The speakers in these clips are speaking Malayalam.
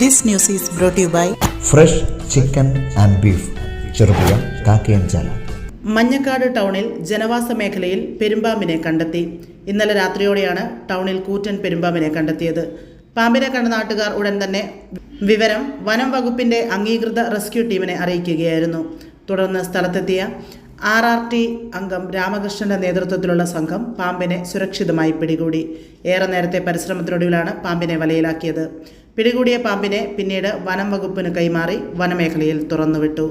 This news is brought you by by fresh chicken and beef Cherupuzha Kakkayanchal Manjakkad ടൗണിൽ ജനവാസ മേഖലയിൽ പെരുമ്പാമ്പിനെ കണ്ടെത്തി. ഇന്നലെ രാത്രിയോടെയാണ് ടൗണിൽ കൂറ്റൻ പെരുമ്പാമ്പിനെ കണ്ടെത്തിയത്. പാമ്പിനെ കണ്ട നാട്ടുകാർ ഉടൻ തന്നെ വിവരം വനം വകുപ്പിന്റെ അംഗീകൃത റെസ്ക്യൂ ടീമിനെ അറിയിക്കുകയായിരുന്നു. തുടർന്ന് സ്ഥലത്തെത്തിയ ആർ ആർ ടി അംഗം രാമകൃഷ്ണന്റെ നേതൃത്വത്തിലുള്ള സംഘം പാമ്പിനെ സുരക്ഷിതമായി പിടികൂടി. ഏറെ നേരത്തെ പരിശ്രമത്തിനൊടുവിലാണ് പാമ്പിനെ വലയിലാക്കിയത്. പിടികൂടിയ പാമ്പിനെ പിന്നീട് വനം വകുപ്പിന് കൈമാറി വനമേഖലയിൽ തുറന്നുവിട്ടു.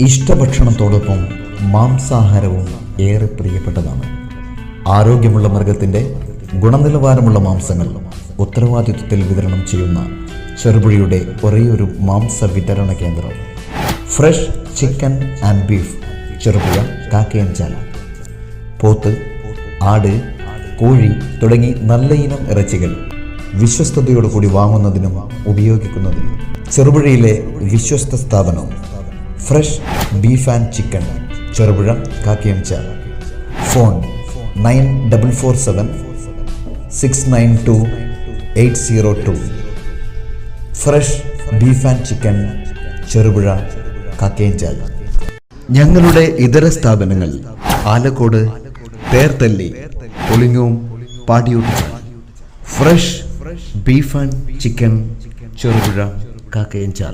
ഇഷ്ടഭക്ഷണത്തോടൊപ്പം മാംസാഹാരവും ഏറെ പ്രിയപ്പെട്ടതാണ്. ആരോഗ്യമുള്ള മൃഗത്തിന്റെ ഗുണനിലവാരമുള്ള മാംസങ്ങൾ ഉത്തരവാദിത്വത്തിൽ വിതരണം ചെയ്യുന്ന ചെറുപുഴയുടെ ഒരേയൊരു മാംസ വിതരണ കേന്ദ്രം. Fresh chicken and beef Cherupuzha Kakkayanchal പോത്ത് ആട് കോഴി തുടങ്ങി നല്ല ഇനം ഇറച്ചികൾ വിശ്വസ്തയോടുകൂടി വാങ്ങുന്നതിനും ഉപയോഗിക്കുന്നതിനും ചെറുപുഴയിലെ വിശ്വസ്ത സ്ഥാപനം fresh beef and chicken Cherupuzha Kakkayamchal phone nine double four seven six nine two eight zero two. Fresh beef and chicken Cherupuzha Kakkayanchal ഞങ്ങളുടെ ഇതര സ്ഥാപനങ്ങൾ Alakode Therthally Pulingome Padiyoottuchal fresh beef and chicken Cherupuzha Kakkayanchal